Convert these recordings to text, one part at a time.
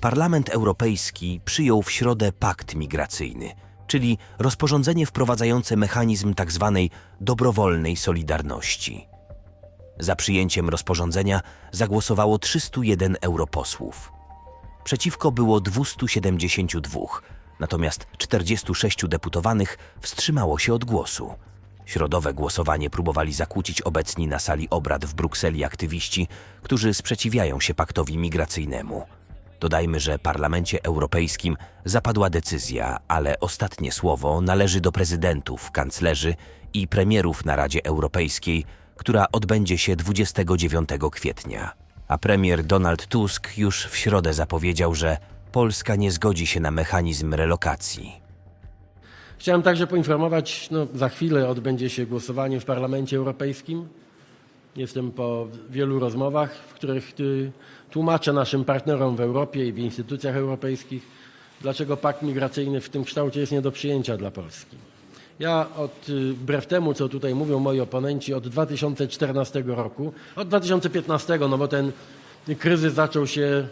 Parlament Europejski przyjął w środę pakt migracyjny, czyli rozporządzenie wprowadzające mechanizm tzw. dobrowolnej solidarności. Za przyjęciem rozporządzenia zagłosowało 301 europosłów. Przeciwko było 272, natomiast 46 deputowanych wstrzymało się od głosu. Środowe głosowanie próbowali zakłócić obecni na sali obrad w Brukseli aktywiści, którzy sprzeciwiają się paktowi migracyjnemu. Dodajmy, że Parlamencie Europejskim zapadła decyzja, ale ostatnie słowo należy do prezydentów, kanclerzy i premierów na Radzie Europejskiej, która odbędzie się 29 kwietnia. A premier Donald Tusk już w środę zapowiedział, że Polska nie zgodzi się na mechanizm relokacji. Chciałem także poinformować, no, za chwilę odbędzie się głosowanie w Parlamencie Europejskim. Jestem po wielu rozmowach, w których y, tłumaczę naszym partnerom w Europie i w instytucjach europejskich, dlaczego pakt migracyjny w tym kształcie jest nie do przyjęcia dla Polski. Ja od, y, wbrew temu, co tutaj mówią moi oponenci, od 2014 roku, od 2015, no bo ten kryzys zaczął się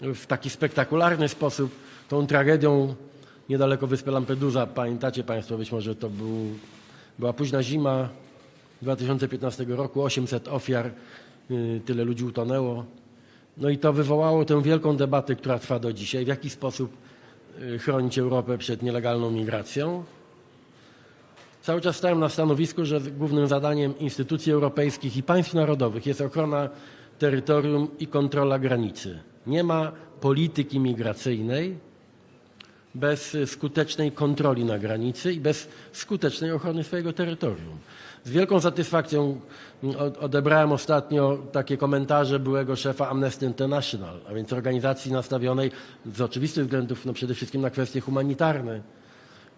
w taki spektakularny sposób, tą tragedią niedaleko wyspy Lampedusa. Pamiętacie Państwo, być może to był, była późna zima 2015 roku, 800 ofiar, y, tyle ludzi utonęło. No i to wywołało tę wielką debatę, która trwa do dzisiaj. W jaki sposób y, chronić Europę przed nielegalną migracją? Cały czas stałem na stanowisku, że głównym zadaniem instytucji europejskich i państw narodowych jest ochrona terytorium i kontrola granicy. Nie ma polityki migracyjnej bez skutecznej kontroli na granicy i bez skutecznej ochrony swojego terytorium. Z wielką satysfakcją od- odebrałem ostatnio takie komentarze byłego szefa Amnesty International, a więc organizacji nastawionej z oczywistych względów no przede wszystkim na kwestie humanitarne,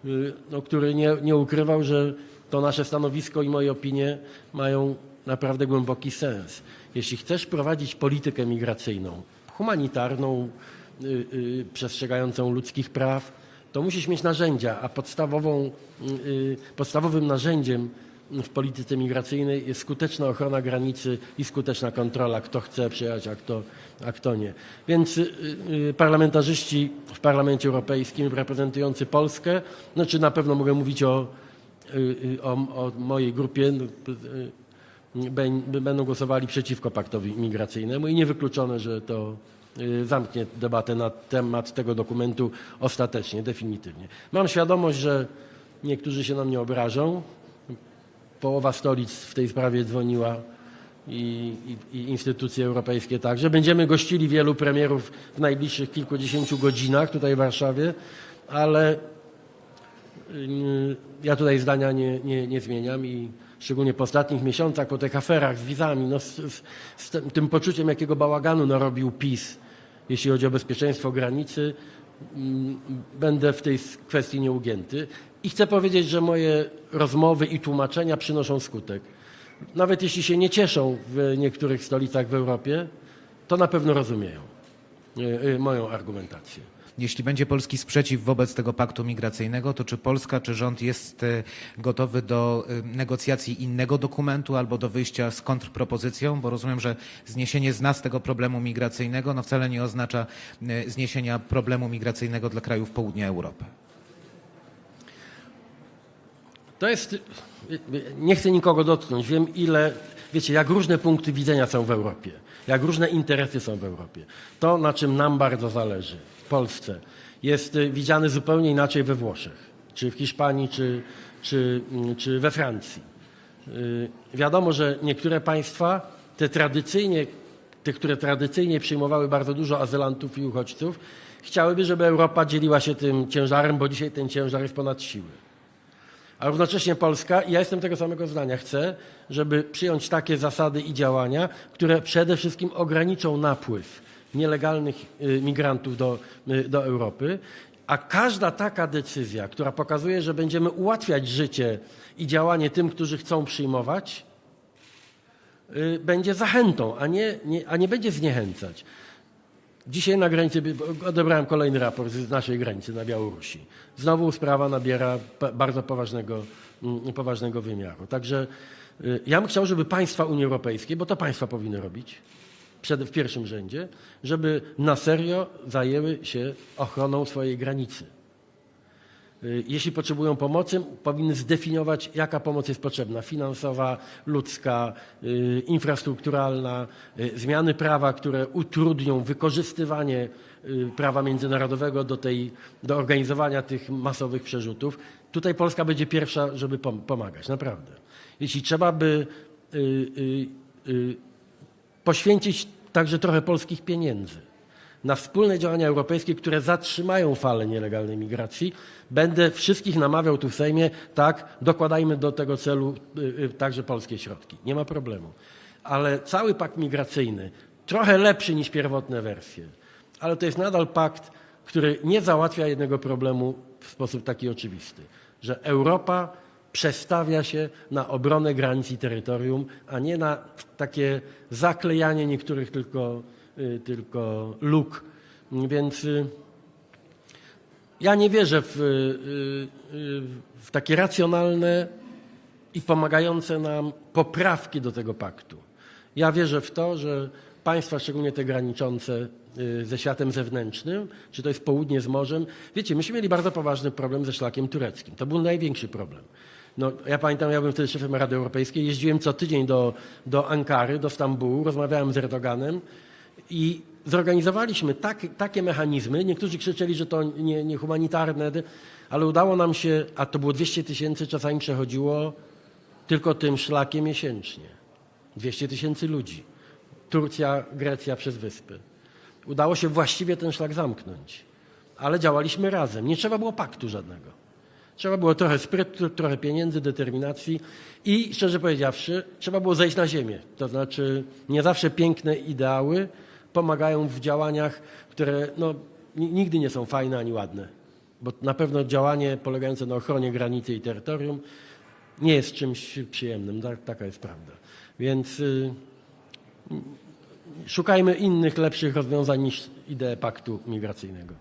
y, no, który nie, nie ukrywał, że to nasze stanowisko i moje opinie mają naprawdę głęboki sens. Jeśli chcesz prowadzić politykę migracyjną, humanitarną, przestrzegającą ludzkich praw, to musisz mieć narzędzia, a podstawową, y, y, podstawowym narzędziem w polityce migracyjnej jest skuteczna ochrona granicy i skuteczna kontrola, kto chce przyjechać, a kto, a kto nie. Więc y, y, parlamentarzyści w Parlamencie Europejskim reprezentujący Polskę, znaczy na pewno mogę mówić o, y, y, o, o mojej grupie, no, y, bę- będą głosowali przeciwko paktowi migracyjnemu i niewykluczone, że to y, zamknie debatę na temat tego dokumentu ostatecznie, definitywnie. Mam świadomość, że niektórzy się na mnie obrażą. Połowa stolic w tej sprawie dzwoniła i, i, i instytucje europejskie także. Będziemy gościli wielu premierów w najbliższych kilkudziesięciu godzinach tutaj w Warszawie, ale y, ja tutaj zdania nie, nie, nie zmieniam i szczególnie po ostatnich miesiącach, po tych aferach z wizami, no z, z, z tym- poczuciem, jakiego bałaganu narobił PiS, jeśli chodzi o bezpieczeństwo granicy, mm, będę w tej kwestii nieugięty. I chcę powiedzieć, że moje rozmowy i tłumaczenia przynoszą skutek. Nawet jeśli się nie cieszą w niektórych stolicach w Europie, to na pewno rozumieją y, y, moją argumentację. Jeśli będzie polski sprzeciw wobec tego paktu migracyjnego, to czy Polska, czy rząd jest e, gotowy do e, negocjacji innego dokumentu albo do wyjścia z kontrpropozycją? Bo rozumiem, że zniesienie z nas tego problemu migracyjnego no wcale nie oznacza e, zniesienia problemu migracyjnego dla krajów południa Europy. To jest. Nie chcę nikogo dotknąć. Wiem, ile. Wiecie, jak różne punkty widzenia są w Europie, jak różne interesy są w Europie. To, na czym nam bardzo zależy Polsce, jest y, widziane zupełnie inaczej we Włoszech, czy w Hiszpanii, czy, czy, mm, czy we Francji. Y, Wiadomo, że niektóre państwa, te tradycyjnie, te, które tradycyjnie przyjmowały bardzo dużo azylantów i uchodźców, chciałyby, żeby Europa dzieliła się tym ciężarem, bo dzisiaj ten ciężar jest ponad siły. A równocześnie Polska, i ja jestem tego samego zdania, chce, żeby przyjąć takie zasady i działania, które przede wszystkim ograniczą napływ nielegalnych y, migrantów do, y, do Europy. A każda taka decyzja, która pokazuje, że będziemy ułatwiać życie i działanie tym, którzy chcą przyjmować, y, będzie zachętą, a nie, nie, a nie będzie zniechęcać. Dzisiaj na granicy odebrałem kolejny raport z naszej granicy na Białorusi. Znowu sprawa nabiera bardzo poważnego, mm, poważnego wymiaru. Także ja bym chciał, żeby państwa Unii Europejskiej, bo to państwa powinny robić, w pierwszym rzędzie, żeby na serio zajęły się ochroną swojej granicy. Y, Jeśli potrzebują pomocy, powinny zdefiniować, jaka pomoc jest potrzebna finansowa, ludzka, y, infrastrukturalna, y, zmiany prawa, które utrudnią wykorzystywanie prawa międzynarodowego do, tej, do organizowania tych masowych przerzutów. Tutaj Polska będzie pierwsza, żeby pom- pomagać, naprawdę. Jeśli trzeba by poświęcić także trochę polskich pieniędzy na wspólne działania europejskie, które zatrzymają falę nielegalnej migracji. Będę wszystkich namawiał tu w Sejmie, tak, dokładajmy do tego celu y, y, także polskie środki. Nie ma problemu. Ale cały pakt migracyjny, trochę lepszy niż pierwotne wersje, ale to jest nadal pakt, który nie załatwia jednego problemu w sposób taki oczywisty, że Europa przestawia się na obronę granic i terytorium, a nie na takie zaklejanie niektórych tylko, y, tylko luk. Więc y, ja nie wierzę w, y, w takie racjonalne i pomagające nam poprawki do tego paktu. Ja wierzę w to, że państwa, szczególnie te graniczące ze światem zewnętrznym, czy to jest południe z morzem, wiecie, myśmy mieli bardzo poważny problem ze szlakiem tureckim. To był największy problem. No, ja pamiętam, ja byłem wtedy szefem Rady Europejskiej, jeździłem co tydzień do, do Ankary, do Stambułu, rozmawiałem z Erdoganem i zorganizowaliśmy tak, takie mechanizmy. Niektórzy krzyczeli, że to nie, niehumanitarne, ale udało nam się, a to było 200 tysięcy, czasami przechodziło tylko tym szlakiem miesięcznie. 200 tysięcy ludzi. Turcja, Grecja przez wyspy. Udało się właściwie ten szlak zamknąć. Ale działaliśmy razem. Nie trzeba było paktu żadnego. Trzeba było trochę sprytu, trochę pieniędzy, determinacji i szczerze powiedziawszy, trzeba było zejść na ziemię. To znaczy, nie zawsze piękne ideały pomagają w działaniach, które no, ni- nigdy nie są fajne ani ładne. Bo na pewno działanie polegające na ochronie granicy i terytorium nie jest czymś przyjemnym. Tak, taka jest prawda. Więc y, szukajmy innych, lepszych rozwiązań niż ideę paktu migracyjnego.